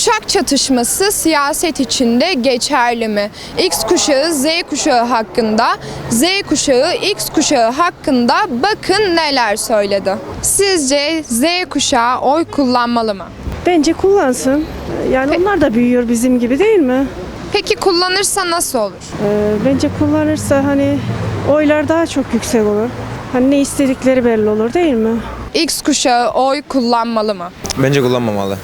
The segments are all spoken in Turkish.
Kuşak çatışması siyaset içinde geçerli mi? X kuşağı Z kuşağı hakkında, Z kuşağı X kuşağı hakkında bakın neler söyledi. Sizce Z kuşağı oy kullanmalı mı? Bence kullansın. Yani onlar da büyüyor bizim gibi değil mi? Peki kullanırsa nasıl olur? Ee, bence kullanırsa hani oylar daha çok yüksek olur. Hani ne istedikleri belli olur değil mi? X kuşağı oy kullanmalı mı? Bence kullanmamalı.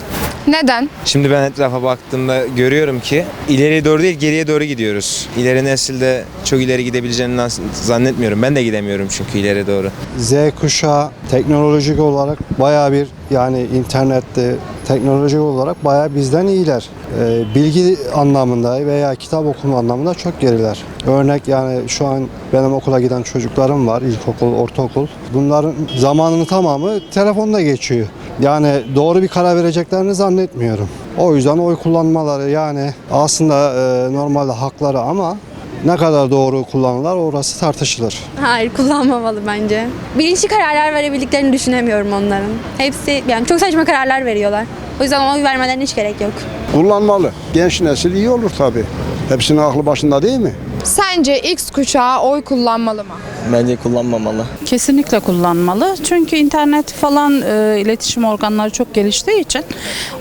Neden? Şimdi ben etrafa baktığımda görüyorum ki ileriye doğru değil geriye doğru gidiyoruz. İleri nesilde çok ileri gidebileceğini zannetmiyorum. Ben de gidemiyorum çünkü ileri doğru. Z kuşağı teknolojik olarak baya bir yani internette teknolojik olarak baya bizden iyiler. Ee, bilgi anlamında veya kitap okuma anlamında çok geriler. Örnek yani şu an benim okula giden çocuklarım var, ilkokul, ortaokul. Bunların zamanının tamamı telefonda geçiyor. Yani doğru bir karar vereceklerini zannetmiyorum. O yüzden oy kullanmaları yani aslında e, normalde hakları ama ne kadar doğru kullanırlar orası tartışılır. Hayır kullanmamalı bence. Bilinçli kararlar verebildiklerini düşünemiyorum onların. Hepsi yani çok saçma kararlar veriyorlar. O yüzden oy vermelerine hiç gerek yok. Kullanmalı. Genç nesil iyi olur tabii. Hepsinin aklı başında değil mi? Sence X kuşağı oy kullanmalı mı? Bence kullanmamalı. Kesinlikle kullanmalı. Çünkü internet falan e, iletişim organları çok geliştiği için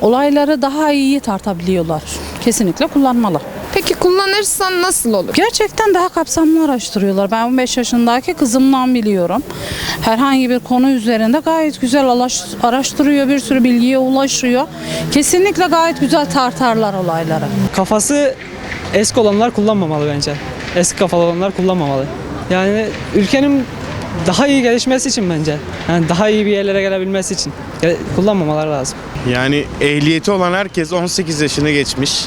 olayları daha iyi tartabiliyorlar. Kesinlikle kullanmalı. Peki kullanırsa nasıl olur? Gerçekten daha kapsamlı araştırıyorlar. Ben 15 yaşındaki kızımdan biliyorum. Herhangi bir konu üzerinde gayet güzel araştırıyor, bir sürü bilgiye ulaşıyor. Kesinlikle gayet güzel tartarlar olayları. Kafası eski olanlar kullanmamalı bence. Eski kafalı olanlar kullanmamalı. Yani ülkenin daha iyi gelişmesi için bence. Yani daha iyi bir yerlere gelebilmesi için. Kullanmamaları lazım. Yani ehliyeti olan herkes 18 yaşını geçmiş.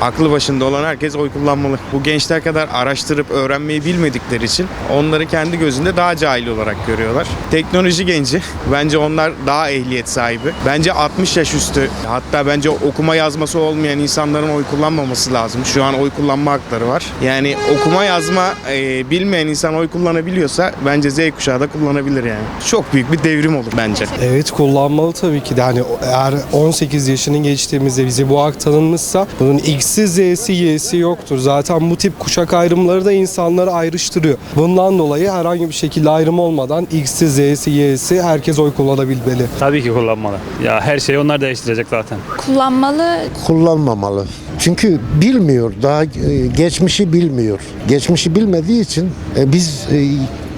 Aklı başında olan herkes oy kullanmalı. Bu gençler kadar araştırıp öğrenmeyi bilmedikleri için onları kendi gözünde daha cahil olarak görüyorlar. Teknoloji genci. Bence onlar daha ehliyet sahibi. Bence 60 yaş üstü hatta bence okuma yazması olmayan insanların oy kullanmaması lazım. Şu an oy kullanma hakları var. Yani okuma yazma e, bilmeyen insan oy kullanabiliyorsa bence Z kuşağı da kullanabilir yani. Çok büyük bir devrim olur bence. Evet kullanmalı tabii ki de. Hani eğer 18 yaşını geçtiğimizde bize bu hak tanınmışsa bunun X'si, Z'si, Y'si yoktur. Zaten bu tip kuşak ayrımları da insanları ayrıştırıyor. Bundan dolayı herhangi bir şekilde ayrım olmadan X'si, Z'si, Y'si herkes oy kullanabilmeli. Tabii ki kullanmalı. Ya her şeyi onlar değiştirecek zaten. Kullanmalı. Kullanmamalı. Çünkü bilmiyor, daha e, geçmişi bilmiyor. Geçmişi bilmediği için e, biz e,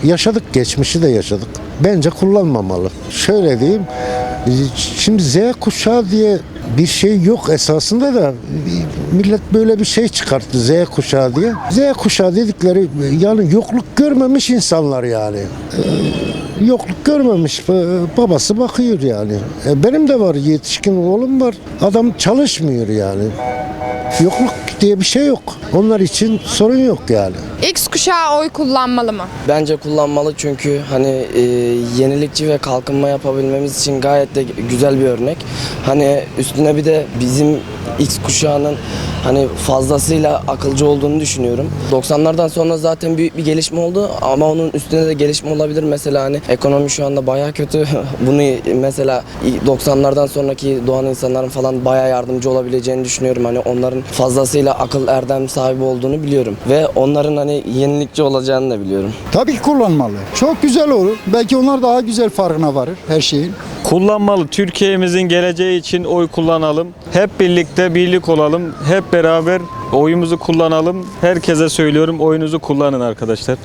yaşadık, geçmişi de yaşadık. Bence kullanmamalı. Şöyle diyeyim, e, şimdi Z kuşağı diye bir şey yok esasında da millet böyle bir şey çıkarttı Z kuşağı diye. Z kuşağı dedikleri yani yokluk görmemiş insanlar yani. E, yokluk görmemiş. E, Babası bakıyor yani. E, Benim de var yetişkin oğlum var. Adam çalışmıyor yani. Yokluk diye bir şey yok. Onlar için sorun yok yani. X kuşağı oy kullanmalı mı? Bence kullanmalı çünkü hani e, yenilikçi ve kalkınma yapabilmemiz için gayet de güzel bir örnek. Hani üstüne bir de bizim X kuşağının hani fazlasıyla akılcı olduğunu düşünüyorum. 90'lardan sonra zaten büyük bir gelişme oldu ama onun üstüne de gelişme olabilir. Mesela hani ekonomi şu anda baya kötü. Bunu mesela 90'lardan sonraki doğan insanların falan baya yardımcı olabileceğini düşünüyorum. Hani onların fazlasıyla akıl erdem sahibi olduğunu biliyorum. Ve onların hani yenilikçi olacağını da biliyorum. Tabii ki kullanmalı. Çok güzel olur. Belki onlar daha güzel farkına varır her şeyin. Kullanmalı. Türkiye'mizin geleceği için oy kullanalım. Hep birlikte birlik olalım. Hep beraber oyumuzu kullanalım. Herkese söylüyorum oyunuzu kullanın arkadaşlar.